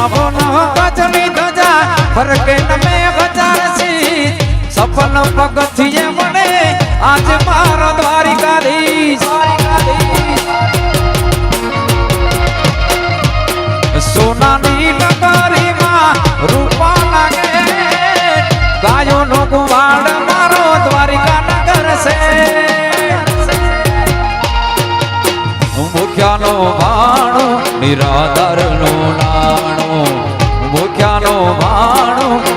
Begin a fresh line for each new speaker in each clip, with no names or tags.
બાબો નો ગજની ધજા ફરકે નમે હજાર સી સફલ પગથિયે મને આજ મારો દ્વારિકાધીશ સોનાની નગરીમાં રૂપા લાગે ગાયો નો ગુવાડ મારો દ્વારિકા નગર છે મુખ્યાનો ભાણો નિરાધારનો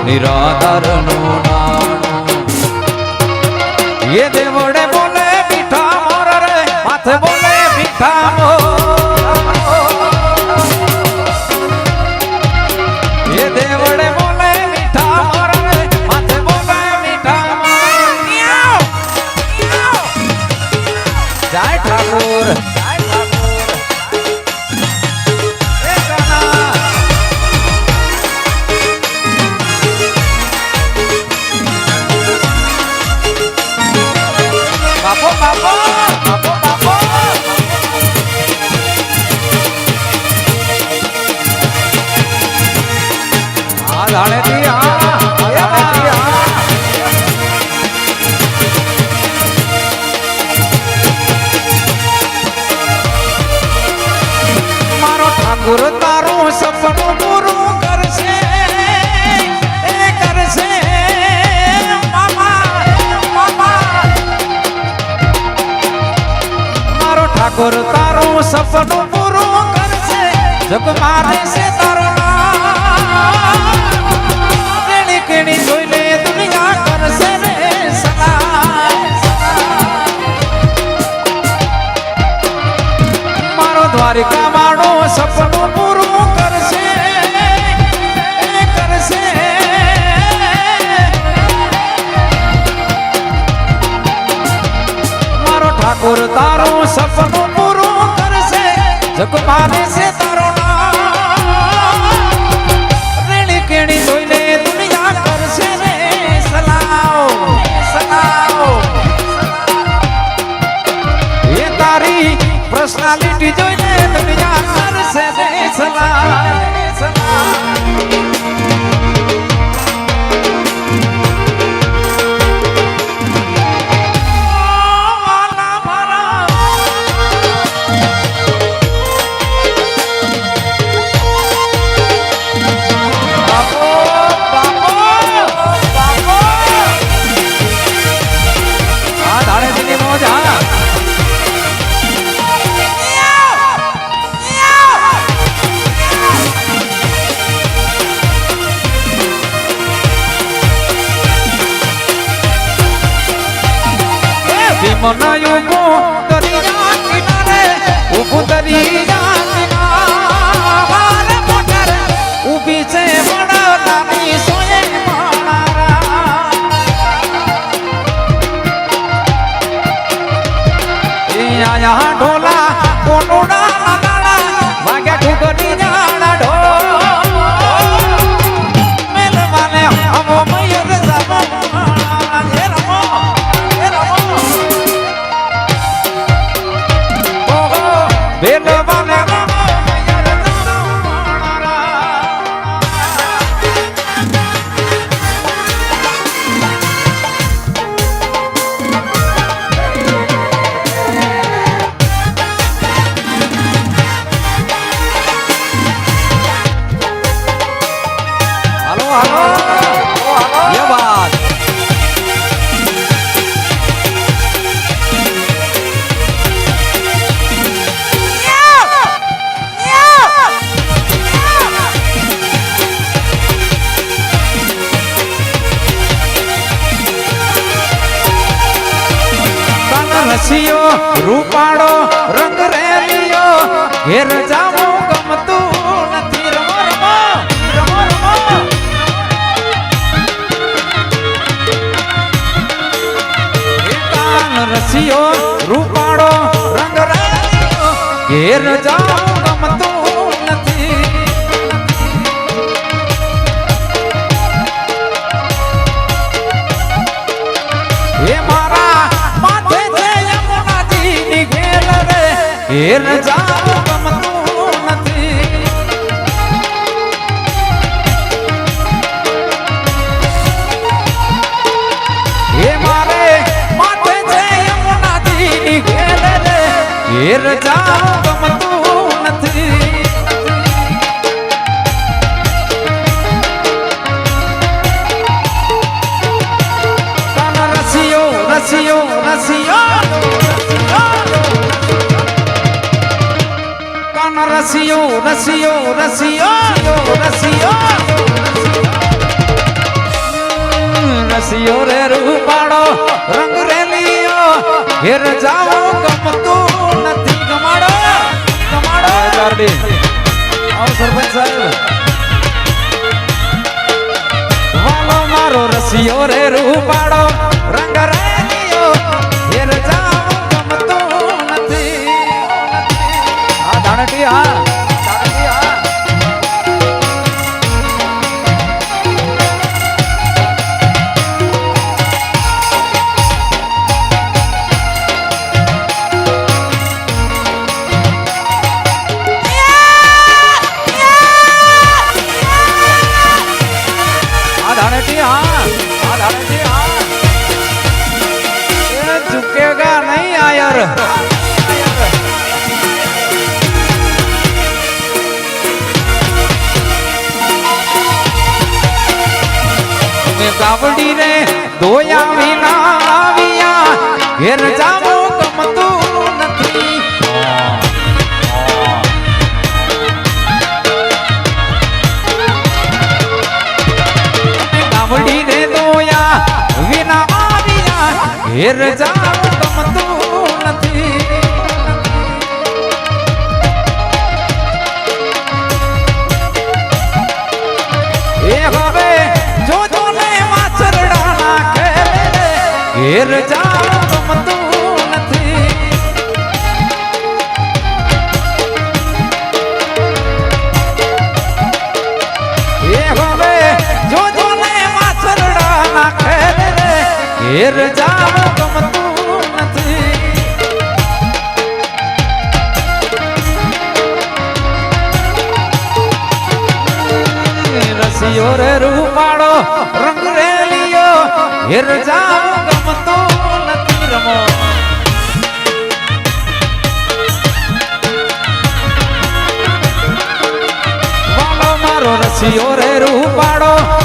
નિરાધારનો નાણો એ દેવડે બોલે મીઠા મોર રે માથે બોલે મીઠા આ ધાણેથી આ આ ધાણેથી આ મારો ઠાકુર તારું સપનું પૂરું કરશે એ કરશે મામા મામા મારો ઠાકોર તારું સપનું પૂરું કરશે જગ મારે છે તારો કેણી જોઈને દુનિયા કરશે રે મારો દ્વારિકા માણો સપનું પૂરું કરશે કરશે. મારો ઠાકોર તારો સપનું પૂરું કરશે જગ বিজয় દરિયા કિનારે ઊભું દરિયા કિનારે મોટર ઊભી છે વડલાની સોએ માળા એ ઢોલા કોટોડા બેલ ઘેર જાવું ગમતું નથી રમો રમો રમો રમો એકાન રસિયો રૂપાળો રંગ રેલિયો ઘેર જાવું ગમતું નથી એ મારા માથે છે યમુનાજીની ઘેર રે ઘેર જાવું રસિયો રસિયો રસિયો રસિયો રસિયો રે રૂપાડો રંગ રેલિયો ઘેર જાઓ ગમતો ચારડી આવો સરપંચ સાહેબ. વાલો મારો રસિયો રે રૂપાળો. રંગ ધોયા વિના આવ્યા. ઘેર જાવું ગમતું નથી. ગામડી ને ધોયા વિના આવ્યા. ઘેર જાવું ગમતું ઘેર ગમતું નથી. એ હવે જોજો ને વાછરડા નાખે ઘેર જાવ ગમતું નથી. રસિયો રે રૂપાળો રંગ રેલિયો હેર જાવ વાલો રૂપાડો